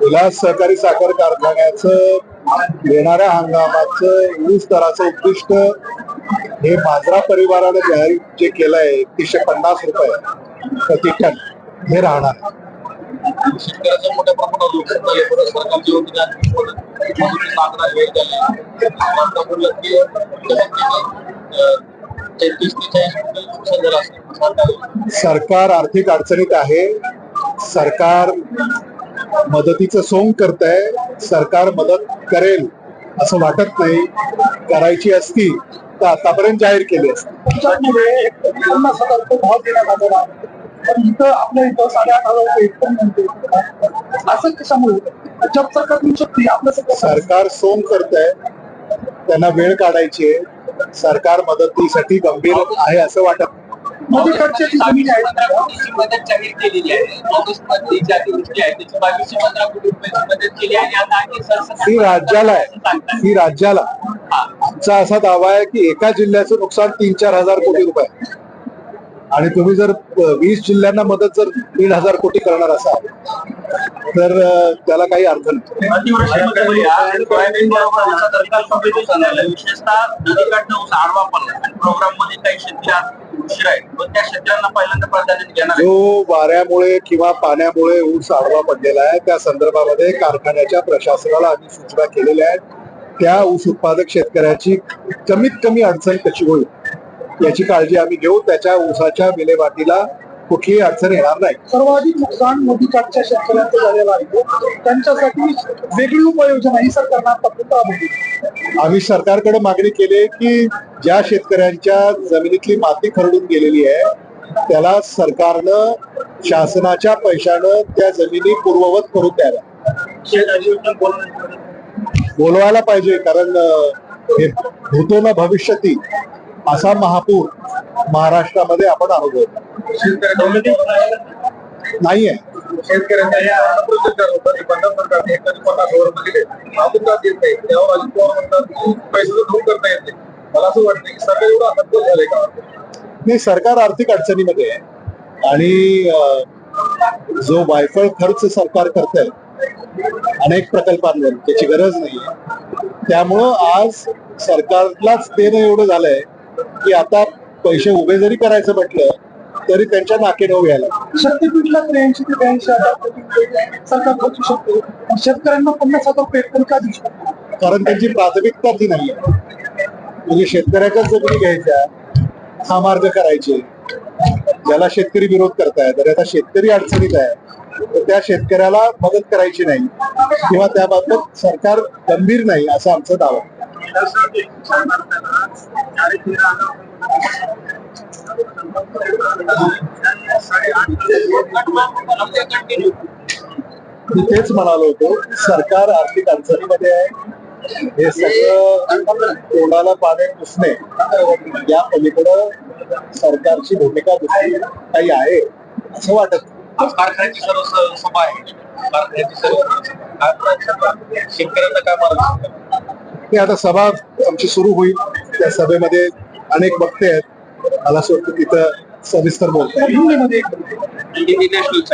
विलास सहकारी साखर कारखान्याचं येणाऱ्या हंगामाचं ऊस दराचं उद्दिष्ट हे माजरा परिवाराने जाहीर जे केलंय एकतीसशे पन्नास रुपये प्रति टन हे राहणार. शेतकऱ्याचं मोठ्या प्रमाणात नुकसान झाले परत सरकारची योजना लागणार वेळ झाली तेहतीस ते चाळीस रुपये नुकसान झालं असेल सरकार आर्थिक अडचणीत आहे. सरकार मदतीचं सोंग करत आहे सरकार मदत करेल असं वाटत नाही. करायची असती तर आतापर्यंत जाहीर केली असती. तुमच्याकडे एक पन्नास हजार रुपये भाव देण्यात आलेला आहे. पण इथं आपल्या इथं साडेआठ हजार रुपये हेक्टर मिळते असं कशामुळे? जब सरकार आपलं सरकार सोंग करत आहे त्यांना वेळ काढायची आहे. सरकार मदतीसाठी गंभीर आहे असं वाटत. मदत जाहीर केलेली आहे. ही राज्याला आहे. ही राज्याला. आमचा असा दावा आहे की एका जिल्ह्याचं नुकसान तीन चार हजार कोटी रुपये आहे. आणि तुम्ही जर वीस जिल्ह्यांना मदत जर दीड हजार कोटी करणार असाल तर त्याला काही अर्थ नाही. विशेषतः ऊस आडवा पडला प्रोग्राममध्ये काही शेतकरी उशीर त्या शेतकऱ्यांना पहिल्यांदा प्राधान्य देणार जो वाऱ्यामुळे किंवा पाण्यामुळे ऊस आडवा पडलेला आहे त्या संदर्भामध्ये कारखान्याच्या प्रशासनाला आम्ही सूचना केलेल्या आहेत. त्या ऊस उत्पादक शेतकऱ्याची कमीत कमी अडचण कशी होईल? याची काळजी आम्ही घेऊ. त्याच्या ऊसाच्या विल्हेवाटीला कुठलीही अडचण येणार नाही. सर्वाधिक नुकसान नदीकाठच्या शेतकऱ्यांचं झालेलं आहे. त्यांच्यासाठी वेगळी उपाययोजना ही सरकारनं आतापर्यंत राबवली आम्ही सरकारकडे मागणी केली आहे की ज्या शेतकऱ्यांच्या जमिनीतली माती खरडून गेलेली आहे त्याला सरकारनं शासनाच्या पैशानं त्या जमिनी पूर्ववत करून द्याव्या बोलवायला पाहिजे कारण हे भूतो न भविष्यती असा महापूर महाराष्ट्रामध्ये आपण अनुभवतो नाहीये. मला असं वाटतं की सरकार एवढं झालंय का? नाही सरकार आर्थिक अडचणीमध्ये आहे. आणि जो वायफळ खर्च सरकार करत आहे अनेक प्रकल्पांवर त्याची गरज नाहीये. त्यामुळं आज सरकारलाच देणं एवढं झालंय. की आता पैसे उभे जरी करायचं म्हटलं तरी त्यांच्या नाकेनऊ घ्यायला शक्तीपीठला त्र्याऐंशी ते ब्याऐंशी हजार सरकार पोहोचू शकते. शेतकऱ्यांना पन्नास हजार रुपये हेक्टर का देऊ शकतो? कारण त्यांची प्राथमिकता ती नाहीये. म्हणजे शेतकऱ्याच्याच जमिनी घ्यायच्या हा मार्ग करायचे. ज्याला शेतकरी विरोध करतायत तर आता शेतकरी अडचणीत आहे तर त्या शेतकऱ्याला मदत करायची नाही. किंवा त्याबाबत सरकार गंभीर नाही असा आमचा दावा. आहे. मी तेच म्हणालो होतो सरकार आर्थिक अडचणीमध्ये आहे. हे सगळं तोंडाला पाणी पुसणे या पलीकडं सरकारची भूमिका दुसरी काही आहे असं वाटत आज कारखान्याची सर्व सभा आहे. कारखान्याची सर्व शेतकऱ्यांना काय मार्ग ही आता सभा आमची सुरू होईल. त्या सभेमध्ये अनेक वक्ते आहेत. मला असं वाटतं तिथं सविस्तर बोलतात